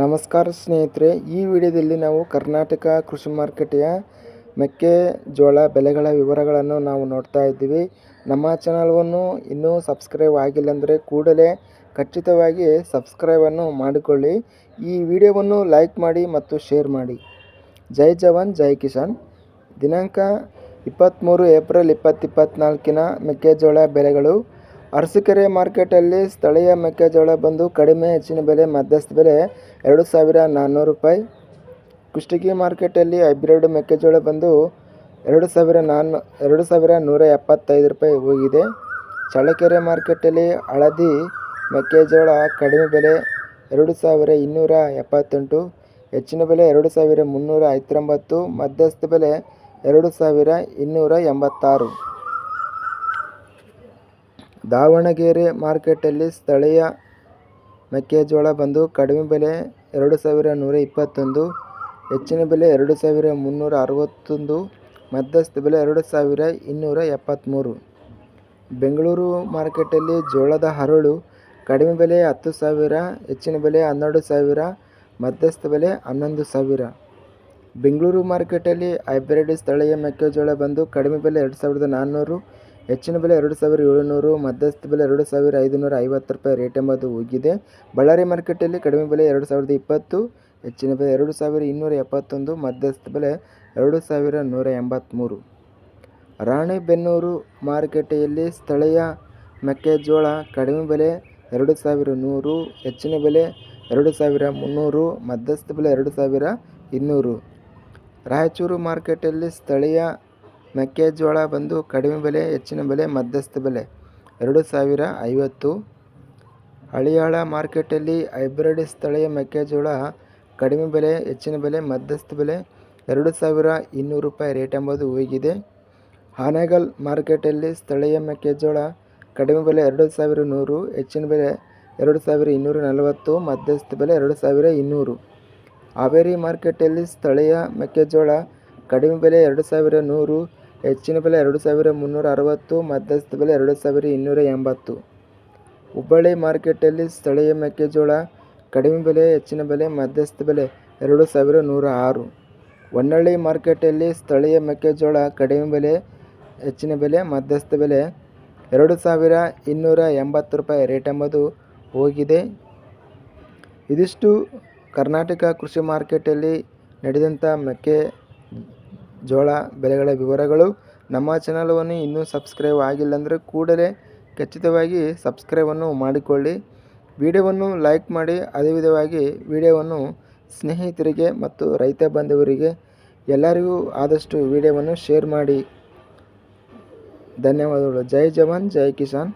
ನಮಸ್ಕಾರ ಸ್ನೇಹಿತರೆ, ಈ ವಿಡಿಯೋದಲ್ಲಿ ನಾವು ಕರ್ನಾಟಕ ಕೃಷಿ ಮಾರುಕಟ್ಟೆಯ ಮೆಕ್ಕೆಜೋಳ ಬೆಲೆಗಳ ವಿವರಗಳನ್ನು ನಾವು ನೋಡ್ತಾ ಇದ್ದೀವಿ. ನಮ್ಮ ಚಾನಲ್ವನ್ನು ಇನ್ನೂ ಸಬ್ಸ್ಕ್ರೈಬ್ ಆಗಿಲ್ಲ ಅಂದರೆ ಕೂಡಲೇ ಖಚಿತವಾಗಿ ಸಬ್ಸ್ಕ್ರೈಬನ್ನು ಮಾಡಿಕೊಳ್ಳಿ. ಈ ವಿಡಿಯೋವನ್ನು ಲೈಕ್ ಮಾಡಿ ಮತ್ತು ಶೇರ್ ಮಾಡಿ. ಜೈ ಜವಾನ್, ಜೈ ಕಿಸಾನ್. ದಿನಾಂಕ ಇಪ್ಪತ್ತ್ಮೂರು ಏಪ್ರಿಲ್ ಇಪ್ಪತ್ತಿಪ್ಪತ್ನಾಲ್ಕಿನ ಮೆಕ್ಕೆಜೋಳ ಬೆಲೆಗಳು ಅರಸೀಕೆರೆ ಮಾರ್ಕೆಟಲ್ಲಿ ಸ್ಥಳೀಯ ಮೆಕ್ಕೆಜೋಳ ಬಂದು ಕಡಿಮೆ ಹೆಚ್ಚಿನ ಬೆಲೆ, ಮಧ್ಯಸ್ಥ ಬೆಲೆ ಎರಡು ಸಾವಿರ ನಾನ್ನೂರು ರೂಪಾಯಿ. ಕುಷ್ಟಗಿ ಮಾರ್ಕೆಟಲ್ಲಿ ಹೈಬ್ರಿಡ್ ಮೆಕ್ಕೆಜೋಳ ಬಂದು ಎರಡು ಸಾವಿರ ನಾನ್ನೂ, ಎರಡು ಸಾವಿರ ನೂರ ಎಪ್ಪತ್ತೈದು ರೂಪಾಯಿ ಹೋಗಿದೆ. ಚಳ್ಳಕೆರೆ ಮಾರ್ಕೆಟಲ್ಲಿ ಹಳದಿ ಮೆಕ್ಕೆಜೋಳ ಕಡಿಮೆ ಬೆಲೆ ಎರಡು ಸಾವಿರ ಇನ್ನೂರ ಎಪ್ಪತ್ತೆಂಟು, ಹೆಚ್ಚಿನ ಬೆಲೆ ಎರಡು ಸಾವಿರ ಮುನ್ನೂರ ಐವತ್ತೊಂಬತ್ತು, ಮಧ್ಯಸ್ಥ ಬೆಲೆ ಎರಡು ಸಾವಿರ ಇನ್ನೂರ ಎಂಬತ್ತಾರು. ದಾವಣಗೆರೆ ಮಾರ್ಕೆಟಲ್ಲಿ ಸ್ಥಳೀಯ ಮೆಕ್ಕೆಜೋಳ ಬಂದು ಕಡಿಮೆ ಬೆಲೆ ಎರಡು ಸಾವಿರ ನೂರ ಇಪ್ಪತ್ತೊಂದು, ಹೆಚ್ಚಿನ ಬೆಲೆ ಎರಡು ಸಾವಿರ ಮುನ್ನೂರ ಅರವತ್ತೊಂದು, ಮಧ್ಯಸ್ಥ ಬೆಲೆ ಎರಡು ಸಾವಿರ ಇನ್ನೂರ ಎಪ್ಪತ್ತ್ಮೂರು ಬೆಂಗಳೂರು ಮಾರ್ಕೆಟಲ್ಲಿ ಜೋಳದ ಹರಳು ಕಡಿಮೆ ಬೆಲೆ ಹತ್ತು ಸಾವಿರ, ಹೆಚ್ಚಿನ ಬೆಲೆ ಹನ್ನೆರಡು ಸಾವಿರ, ಮಧ್ಯಸ್ಥ ಬೆಲೆ ಹನ್ನೊಂದು ಸಾವಿರ. ಬೆಂಗಳೂರು ಮಾರ್ಕೆಟಲ್ಲಿ ಹೈಬ್ರಿಡ್ ಸ್ಥಳೀಯ ಮೆಕ್ಕೆಜೋಳ ಬಂದು ಕಡಿಮೆ ಬೆಲೆ ಎರಡು ಸಾವಿರದ ನಾನ್ನೂರು ಹೆಚ್ಚಿನ ಬೆಲೆ ಎರಡು ಸಾವಿರ ಏಳುನೂರು, ಮಧ್ಯಸ್ಥ ಬೆಲೆ ಎರಡು ಸಾವಿರ ಐದುನೂರ ಐವತ್ತು ರೂಪಾಯಿ ರೇಟ್ ಎಂಬುದು ಹೋಗಿದೆ. ಬಳ್ಳಾರಿ ಮಾರ್ಕೆಟಲ್ಲಿ ಕಡಿಮೆ ಬೆಲೆ ಎರಡು ಸಾವಿರದ ಇಪ್ಪತ್ತು, ಹೆಚ್ಚಿನ ಬೆಲೆ ಎರಡು ಸಾವಿರ ಇನ್ನೂರ ಎಪ್ಪತ್ತೊಂದು, ಮಧ್ಯಸ್ಥ ಬೆಲೆ ಎರಡು ಸಾವಿರ ನೂರ ಎಂಬತ್ತ್ಮೂರು ರಾಣೆಬೆನ್ನೂರು ಮಾರುಕಟ್ಟೆಯಲ್ಲಿ ಸ್ಥಳೀಯ ಮೆಕ್ಕೆಜೋಳ ಕಡಿಮೆ ಬೆಲೆ ಎರಡು ಸಾವಿರ ನೂರು, ಹೆಚ್ಚಿನ ಬೆಲೆ ಎರಡು ಸಾವಿರ ಮುನ್ನೂರು, ಮಧ್ಯಸ್ಥ ಬೆಲೆ ಎರಡು ಸಾವಿರ ಇನ್ನೂರು. ರಾಯಚೂರು ಮಾರ್ಕೆಟಲ್ಲಿ ಸ್ಥಳೀಯ ಮೆಕ್ಕೆಜೋಳ ಬಂದು ಕಡಿಮೆ ಬೆಲೆ, ಹೆಚ್ಚಿನ ಬೆಲೆ, ಮಧ್ಯಸ್ಥ ಬೆಲೆ. ಎರಡು ಸಾವಿರ ಐವತ್ತು. ಹಳಿಯಾಳ ಮಾರ್ಕೆಟಲ್ಲಿ ಹೈಬ್ರಿಡ್ ಸ್ಥಳೀಯ ಮೆಕ್ಕೆಜೋಳ ಕಡಿಮೆ ಬೆಲೆ, ಹೆಚ್ಚಿನ ಬೆಲೆ, ಮಧ್ಯಸ್ಥ ಬೆಲೆ. ಎರಡು ಸಾವಿರ ಇನ್ನೂರು ರೂಪಾಯಿ ರೇಟ್ ಎಂಬುದು ಹೋಗಿದೆ ಹಾನಗಲ್ ಮಾರ್ಕೆಟಲ್ಲಿ ಸ್ಥಳೀಯ ಮೆಕ್ಕೆಜೋಳ ಕಡಿಮೆ ಬೆಲೆ ಎರಡು ಸಾವಿರ ನೂರು, ಹೆಚ್ಚಿನ ಬೆಲೆ ಎರಡು ಸಾವಿರ ಇನ್ನೂರ ನಲವತ್ತು, ಮಧ್ಯಸ್ಥ ಬೆಲೆ ಎರಡು ಸಾವಿರ ಇನ್ನೂರು. ಹಾವೇರಿ ಮಾರ್ಕೆಟಲ್ಲಿ ಸ್ಥಳೀಯ ಮೆಕ್ಕೆಜೋಳ ಕಡಿಮೆ ಬೆಲೆ ಎರಡು ಸಾವಿರ ನೂರು ಹೆಚ್ಚಿನ ಬೆಲೆ ಎರಡು ಸಾವಿರ ಮುನ್ನೂರ ಅರವತ್ತು, ಮಧ್ಯಸ್ಥ ಬೆಲೆ ಎರಡು ಸಾವಿರ ಇನ್ನೂರ ಎಂಬತ್ತು. ಹುಬ್ಬಳ್ಳಿ ಮಾರ್ಕೆಟಲ್ಲಿ ಸ್ಥಳೀಯ ಮೆಕ್ಕೆಜೋಳ ಕಡಿಮೆ ಬೆಲೆ, ಹೆಚ್ಚಿನ ಬೆಲೆ, ಮಧ್ಯಸ್ಥ ಬೆಲೆ ಎರಡು ಸಾವಿರ ನೂರ ಆರು. ಹೊನ್ನಳ್ಳಿ ಮಾರ್ಕೆಟಲ್ಲಿ ಸ್ಥಳೀಯ ಮೆಕ್ಕೆಜೋಳ ಕಡಿಮೆ ಬೆಲೆ, ಹೆಚ್ಚಿನ ಬೆಲೆ, ಮಧ್ಯಸ್ಥ ಬೆಲೆ ಎರಡು ಸಾವಿರ ಇನ್ನೂರ ಎಂಬತ್ತು ರೂಪಾಯಿ ರೇಟ್ ಎಂಬುದು ಹೋಗಿದೆ. ಇದಿಷ್ಟು ಕರ್ನಾಟಕ ಕೃಷಿ ಮಾರ್ಕೆಟಲ್ಲಿ ನಡೆದಂಥ ಮೆಕ್ಕೆ ಜೋಳ ಬೆಳೆಗಳ ವಿವರಗಳು. ನಮ್ಮ ಚಾನಲವನ್ನು ಇನ್ನೂ ಸಬ್ಸ್ಕ್ರೈಬ್ ಆಗಿಲ್ಲ ಅಂದರೆ ಕೂಡಲೇ ಖಚಿತವಾಗಿ ಸಬ್ಸ್ಕ್ರೈಬನ್ನು ಮಾಡಿಕೊಳ್ಳಿ. ವಿಡಿಯೋವನ್ನು ಲೈಕ್ ಮಾಡಿ, ಅದೇ ವಿಧವಾಗಿ ವಿಡಿಯೋವನ್ನು ಸ್ನೇಹಿತರಿಗೆ ಮತ್ತು ರೈತ ಬಾಂಧವರಿಗೆ ಎಲ್ಲರಿಗೂ ಆದಷ್ಟು ವಿಡಿಯೋವನ್ನು ಶೇರ್ ಮಾಡಿ. ಧನ್ಯವಾದಗಳು. ಜೈ ಜವಾನ್, ಜೈ ಕಿಸಾನ್.